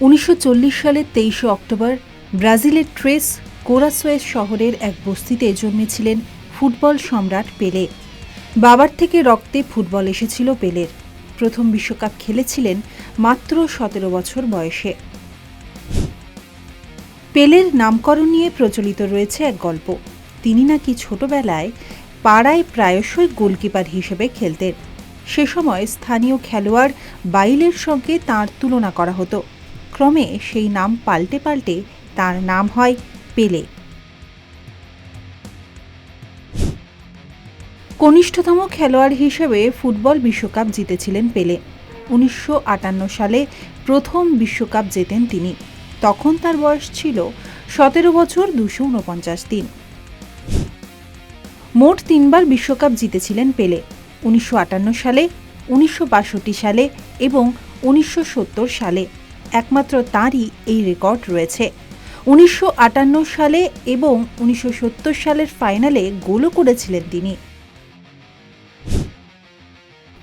উনিশশো চল্লিশ সালের তেইশে অক্টোবর ব্রাজিলের ট্রেস কোরাসোয়েস শহরের এক বস্তিতে জন্মেছিলেন ফুটবল সম্রাট পেলে। বাবার থেকে রক্তে ফুটবল এসেছিল পেলের। প্রথম বিশ্বকাপ খেলেছিলেন মাত্র সতেরো বছর বয়সে। পেলের নামকরণ নিয়ে প্রচলিত রয়েছে এক গল্প। তিনি নাকি ছোটবেলায় পাড়ায় প্রায়শই গোলকিপার হিসেবে খেলতেন। সে সময় স্থানীয় খেলোয়াড় বাইলের সঙ্গে তার তুলনা করা হতো। ক্রমে সেই নাম পাল্টে পাল্টে তার নাম হয় পেলে। কনিষ্ঠতম খেলোয়াড় হিসেবে ফুটবল বিশ্বকাপ জিতেছিলেন পেলে। উনিশশো আটান্ন সালে প্রথম বিশ্বকাপ জেতেন তিনি। তখন তার বয়স ছিল সতেরো বছর দুশো উনপঞ্চাশ দিন। মোট তিনবার বিশ্বকাপ জিতেছিলেন পেলে। উনিশশো আটান্ন সালে, উনিশশো বাষট্টি সালে এবং উনিশশো সত্তর সালে। একমাত্র তাঁরই এই রেকর্ড রয়েছে। উনিশশো আটান্ন সালে এবং উনিশশো সত্তর সালের ফাইনালে গোলও করেছিলেন তিনি।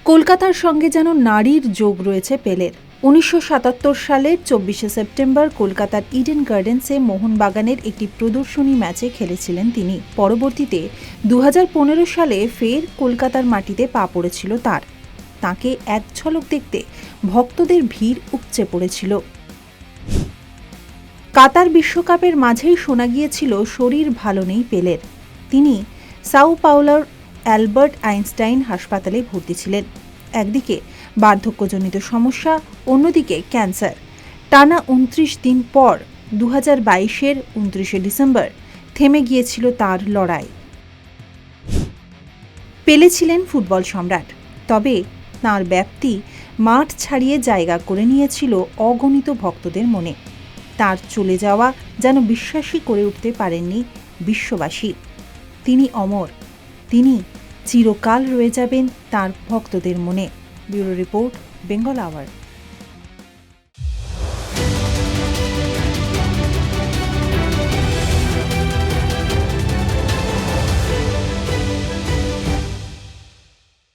কলকাতার সঙ্গে যেন নারীর যোগ রয়েছে পেলের। উনিশশো সাতাত্তর সালের চব্বিশে সেপ্টেম্বর কলকাতার ইডেন গার্ডেন্সে মোহনবাগানের একটি প্রদর্শনী ম্যাচে খেলেছিলেন তিনি। পরবর্তীতে দু হাজার পনেরো সালে ফের কলকাতার মাটিতে পা পড়েছিল তার। তাকে এক ঝলক দেখতে ভক্তদের ভিড় উপচে পড়েছিল। কাতার বিশ্বকাপের মাঝেই শোনা গিয়েছিল, শরীর ভালো নেই পেলের। তিনি সাউ পাওলার অ্যালবার্ট আইনস্টাইন হাসপাতালে ভর্তি ছিলেন। একদিকে বার্ধক্যজনিত সমস্যা, অন্যদিকে ক্যান্সার। টানা উনত্রিশ দিন পর দু হাজার বাইশের উনত্রিশে ডিসেম্বর থেমে গিয়েছিল তার লড়াই। পেলে ছিলেন ফুটবল সম্রাট, তবে তাঁর ব্যাপ্তি মাঠ ছাড়িয়ে জায়গা করে নিয়েছিল অগণিত ভক্তদের মনে। তার চলে যাওয়া যেন বিশ্বাসই করে উঠতে পারেননি বিশ্ববাসী। তিনি অমর। তিনি চিরকাল রয়ে যাবেন তার ভক্তদের মনে। Bureau report, Bengal hour.